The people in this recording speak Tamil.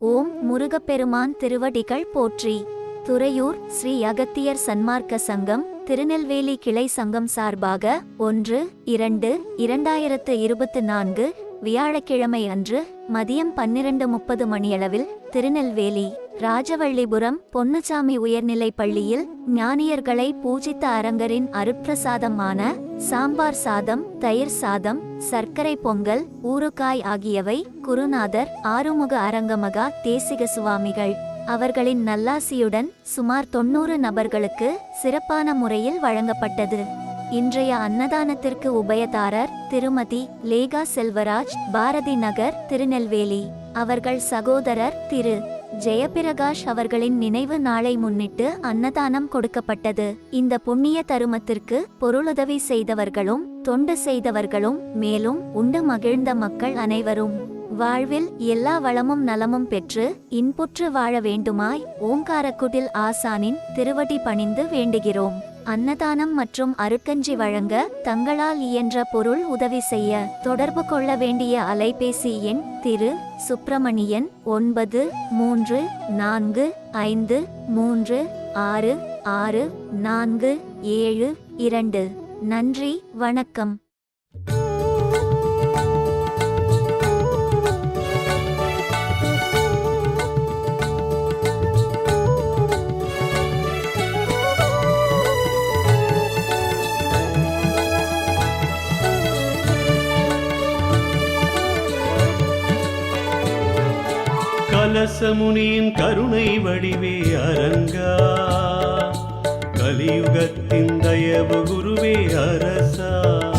ஓம் முருகப்பெருமான் திருவடிகள் போற்றி. துறையூர் ஸ்ரீ அகத்தியர் சன்மார்க்க சங்கம் திருநெல்வேலி கிளை சங்கம் சார்பாக ஒன்று இரண்டு இரண்டாயிரத்து இருபத்து நான்கு வியாழக்கிழமை அன்று மதியம் பன்னிரண்டு முப்பது மணியளவில் திருநெல்வேலி ராஜவள்ளிபுரம் பொன்னுசாமி உயர்நிலைப் பள்ளியில் ஞானியர்களை பூஜித்த அரங்கரின் அருட்பிரசாதமான சாம்பார் சாதம் தயிர் சாதம் சர்க்கரை பொங்கல் ஊறுகாய் ஆகியவை குருநாதர் ஆறுமுக அரங்கமகா தேசிக சுவாமிகள். அவர்களின் நல்லாசியுடன் சுமார் தொன்னூறு நபர்களுக்கு சிறப்பான முறையில் வழங்கப்பட்டது. இன்றைய அன்னதானத்திற்கு உபயதாரர் திருமதி லேகா செல்வராஜ் பாரதி நகர் திருநெல்வேலி. அவர்கள் சகோதரர் திரு. ஜெயபிரகாஷ் அவர்களின் நினைவு நாளை முன்னிட்டு அன்னதானம் கொடுக்கப்பட்டது. இந்த புண்ணிய தருமத்திற்கு பொருளுதவி செய்தவர்களும் தொண்டு செய்தவர்களும் மேலும் உண்டு மகிழ்ந்த மக்கள் அனைவரும். வாழ்வில் எல்லா வளமும் நலமும் பெற்று இன்புற்று வாழ வேண்டுமாய் ஓங்காரக்குடில் ஆசானின் திருவடி பணிந்து வேண்டுகிறோம். அன்னதானம் மற்றும் அருட்கஞ்சி வழங்க தங்களால் இயன்ற பொருள் உதவி செய்ய தொடர்பு கொள்ள வேண்டிய அலைபேசி எண் திரு. சுப்பிரமணியன் ஒன்பது மூன்று நான்கு ஐந்து மூன்று ஆறு ஆறு நான்கு ஏழு இரண்டு. நன்றி வணக்கம். கலசமுனியின் கருணை வடிவே அரங்கா. கலியுகத்தின் தயவு குருவே அரசா.